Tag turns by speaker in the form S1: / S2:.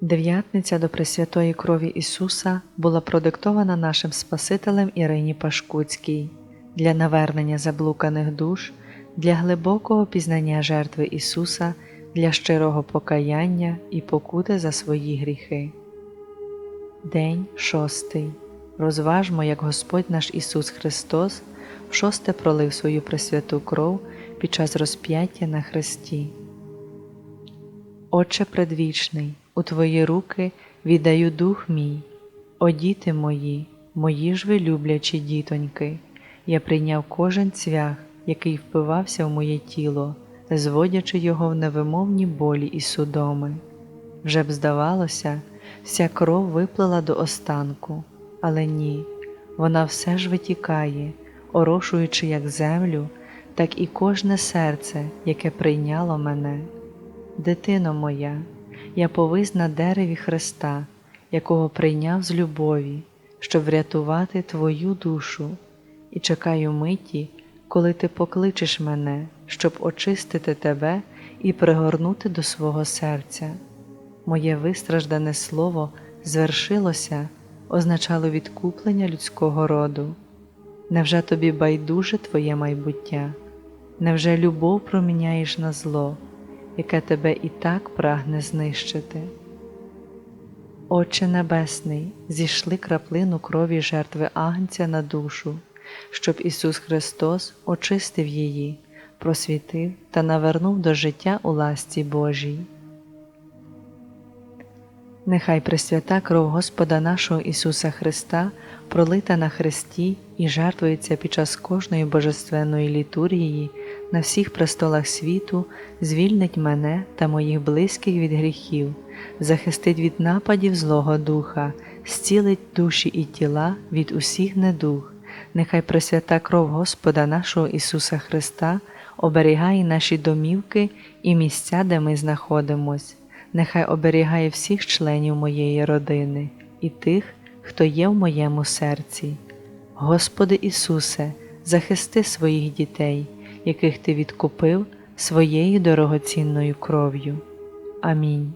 S1: Дев'ятниця до Пресвятої крові Ісуса була продиктована нашим Спасителем Ірині Пашкуцькій для навернення заблуканих душ, для глибокого пізнання жертви Ісуса, для щирого покаяння і покути за свої гріхи. День шостий. Розважмо, як Господь наш Ісус Христос вшосте пролив свою пресвяту кров під час розп'яття на хресті. Отче предвічний, у Твої руки віддаю дух мій, о діти мої, мої ж ви люблячі дітоньки, я прийняв кожен цвях, який впивався в моє тіло, зводячи його в невимовні болі і судоми. Вже б здавалося, вся кров виплила до останку, але ні, вона все ж витікає, орошуючи як землю, так і кожне серце, яке прийняло мене. Дитино моя, я повис на дереві Христа, якого прийняв з любові, щоб врятувати Твою душу, і чекаю миті, коли Ти покличеш мене, щоб очистити тебе і пригорнути до свого серця. Моє вистраждане слово звершилося, означало відкуплення людського роду. Невже тобі байдуже твоє майбуття? Невже любов проміняєш на зло? Яке тебе і так прагне знищити. Отче Небесний, зійшли краплину крові жертви Агнця на душу, щоб Ісус Христос очистив її, просвітив та навернув до життя у ласті Божій. Нехай Пресвята кров Господа нашого Ісуса Христа пролита на Христі і жертвується під час кожної божественної літургії на всіх престолах світу, звільнить мене та моїх близьких від гріхів, захистить від нападів Злого Духа, зцілить душі і тіла від усіх недуг. Нехай Пресвята кров Господа нашого Ісуса Христа оберігає наші домівки і місця, де ми знаходимось нехай оберігає всіх членів моєї родини і тих, хто є в моєму серці. Господи Ісусе, захисти своїх дітей, яких Ти відкупив своєю дорогоцінною кров'ю. Амінь.